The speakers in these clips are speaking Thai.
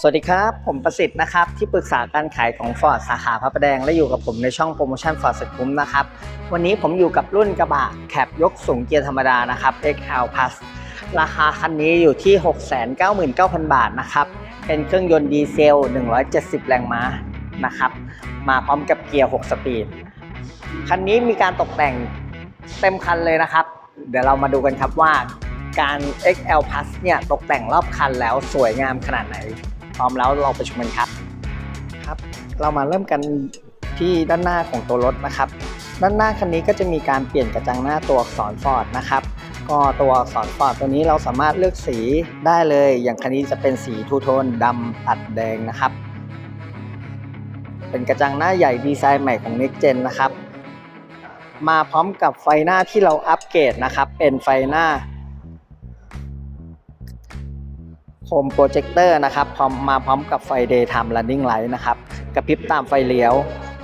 สวัสดีครับ ผมประสิทธิ์นะครับ ที่ปรึกษาการขายของฟอร์ดสาขาพระประแดง และอยู่กับผมในช่องโปรโมชั่นฟอร์ดสุดคุ้มนะครับ วันนี้ผมอยู่กับรุ่นกระบะแคปยกสูงเกียร์ธรรมดานะครับ XL Plus ราคาคันนี้อยู่ที่ 699,000 บาทนะครับ เป็นเครื่องยนต์ดีเซล 170 แรงม้านะครับ มาพร้อมกับเกียร์ 6 สปีด คันนี้มีการตกแต่งเต็มคันเลยนะครับ เดี๋ยวเรามาดูกันครับว่า การ XL Plus เนี่ยตกแต่งรอบคันแล้วสวยงามขนาดไหน พร้อมแล้วเราไปชมกันครับครับ เรามาเริ่มกันที่ด้านหน้าของตัวรถนะครับ ด้านหน้าคันนี้ก็จะมีการเปลี่ยนกระจังหน้าตัวอักษรฟอร์ดนะครับก็ตัวอักษรฟอร์ดตัวนี้เราสามารถเลือกสีได้เลย อย่างคันนี้จะเป็นสีทูโทนดำตัดแดงนะครับ เป็นกระจังหน้าใหญ่ดีไซน์ใหม่ของ Next Gen นะครับ มาพร้อมกับไฟหน้าที่เราอัปเกรดนะครับ เป็นไฟหน้า โฮมโปรเจคเตอร์นะครับพร้อมมาพร้อมกับไฟ Daytime Running Light นะครับกระพริบตามไฟเลี้ยว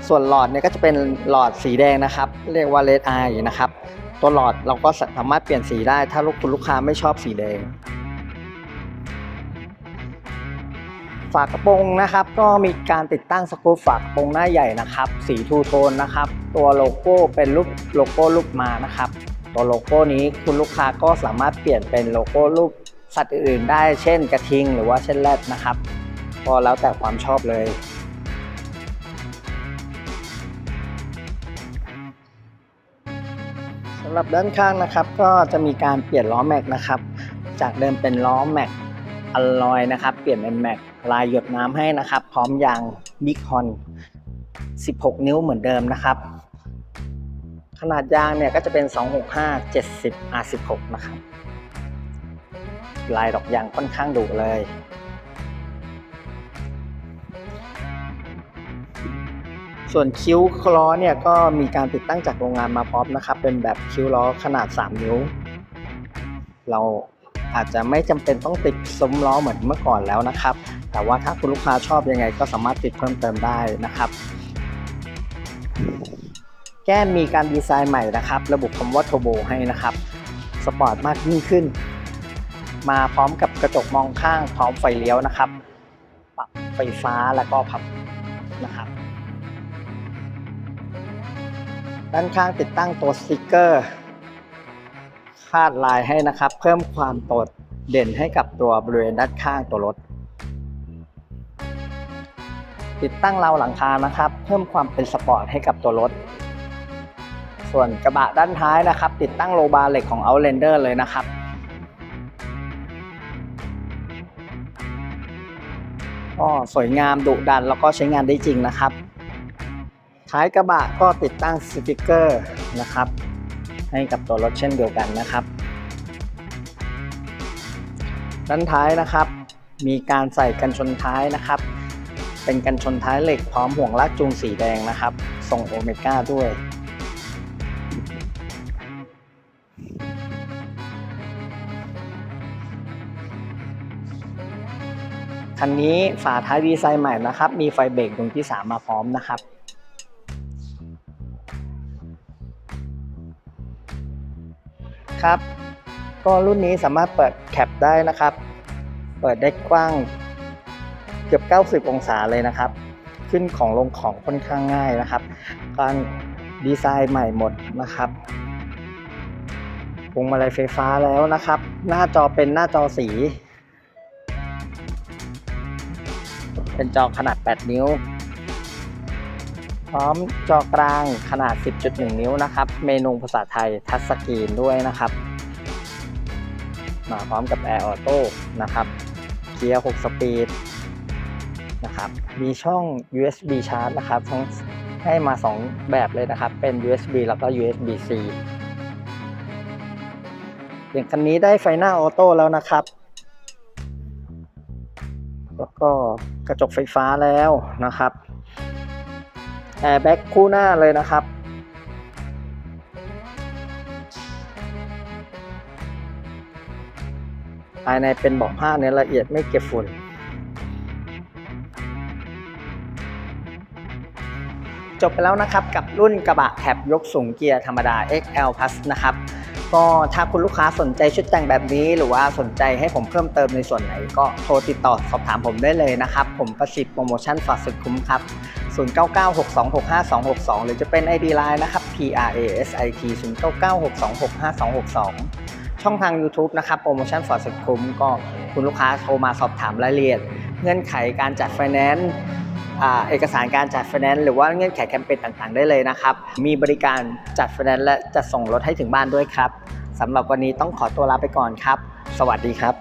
ส่วนหลอดเนี่ยก็จะเป็นหลอดสีแดงนะครับ เรียกว่า Red Eye นะครับ ตัวหลอดเราก็สามารถเปลี่ยนสีได้ ถ้าลูกคุณลูกค้าไม่ชอบสีแดง ฝากระโปรงนะครับ ก็มีการติดตั้งสกรูฝากระโปรงหน้าใหญ่นะครับ สีทูโทนนะครับ ตัวโลโก้เป็นรูปโลโก้รูปมานะครับ ตัวโลโก้นี้คุณลูกค้าก็สามารถเปลี่ยนเป็นโลโก้รูป สัตว์อื่นๆได้เช่นกระทิงหรือว่าเช่นแรดนะครับก็แล้วแต่ความชอบเลย สำหรับด้านข้างนะครับ ก็จะมีการเปลี่ยนล้อแม็กนะครับ จากเดิมเป็นล้อแม็กอลลอยนะครับ เปลี่ยนเป็นแม็กลายหยดน้ำให้นะครับ พร้อมยางบิ๊กฮอน 16 นิ้วเหมือนเดิมนะครับ ขนาดยางเนี่ยก็จะเป็น 265 70 R16 นะครับ ลายดอกยางค่อนข้างดุเลย ส่วนคิ้วล้อเนี่ยก็มีการติดตั้งจากโรงงานมาพร้อมนะครับ เป็นแบบคิ้วล้อขนาด 3 นิ้ว เราอาจจะไม่จำเป็นต้องติดซุ้มล้อเหมือนเมื่อก่อนแล้วนะครับ แต่ว่าถ้าคุณลูกค้าชอบยังไงก็สามารถติดเพิ่มเติมได้นะครับ แก้มมีการดีไซน์ใหม่นะครับ ระบุคำว่า Turbo ให้นะครับ สปอร์ตมากยิ่งขึ้น มาพร้อมกับกระจกมองข้างพร้อมไฟเลี้ยวนะครับ ปรับไฟฟ้าแล้วก็พับนะครับ ด้านข้างติดตั้งตัวสติกเกอร์คาดลายให้นะครับ เพิ่มความโดดเด่นให้กับตัวบริเวณด้านข้างตัวรถ ติดตั้งราวหลังคานะครับ เพิ่มความเป็นสปอร์ตให้กับตัวรถ ส่วนกระบะด้านท้ายนะครับ ติดตั้งโลบาร์เหล็กของ Outlander เลยนะครับ ก็สวยงามดุดันแล้วก็ใช้งานได้จริงนะครับ ท้ายกระบะก็ติดตั้งสติกเกอร์นะครับ ให้กับตัวรถเช่นเดียวกันนะครับด้านท้ายนะครับ มีการใส่กันชนท้ายนะครับ เป็นกันชนท้ายเหล็กพร้อมห่วงลากจูงสีแดงนะครับทรงโอเมก้าด้วย คันนี้ฝาท้ายดีไซน์ใหม่นะครับ มีไฟเบรกดวงที่ 3 มาพร้อมนะครับ ครับ ก็รุ่นนี้สามารถเปิดแคปได้นะครับ เปิดได้กว้างเกือบ 90 องศาเลยนะครับ ขึ้นของลงของค่อนข้างง่ายนะครับ การดีไซน์ใหม่หมดนะครับพวงมาลัยไฟฟ้าแล้วนะครับ หน้าจอเป็นหน้าจอสี เป็นจอขนาด 8 นิ้ว พร้อมจอกลางขนาด 10.1 นิ้วนะครับ เมนูภาษาไทยทัชสกรีนด้วยนะครับ มาพร้อมกับ Air Auto นะครับ เกียร์ 6 สปีดนะครับ มีช่อง USB Charge นะครับทั้งให้มา 2 แบบเลยนะครับ เป็น USB แล้วก็ USB-C อย่างคันนี้ได้ไฟหน้าออโต้แล้วนะครับ แล้วก็กระจกไฟฟ้าแล้วนะครับแอร์แบ็กคู่หน้าเลยนะครับ ภายในเป็นเบาะผ้าเนื้อละเอียดไม่เก็บฝุ่นจบไปแล้วนะครับกับรุ่นกระบะแคบยกสูงเกียร์ธรรมดา XL Plus นะครับ ก็ถ้าคุณลูกค้าสนใจชุดแต่งแบบนี้ หรือว่าสนใจให้ผมเพิ่มเติมในส่วนไหน ก็โทรติดต่อสอบถามผมได้เลยนะครับ ผมประสิทธิ์โปรโมชั่นฝากสุดคุ้มครับ 0996265262 หรือจะเป็น ID Line นะครับ P R A S I T 0996265262 ช่องทาง YouTube นะครับโปรโมชั่นฝากสุดคุ้มก็คุณลูกค้าโทรมาสอบถามรายละเอียด เงื่อนไขการจัดไฟแนนซ์ เอกสารการจัดไฟแนนซ์หรือว่าเงื่อนไขแคมเปญต่างๆ ได้เลยนะครับ มีบริการจัดไฟแนนซ์และจัดส่งรถให้ถึงบ้านด้วยครับสำหรับวันนี้ต้องขอตัวลาไปก่อนครับ สวัสดีครับ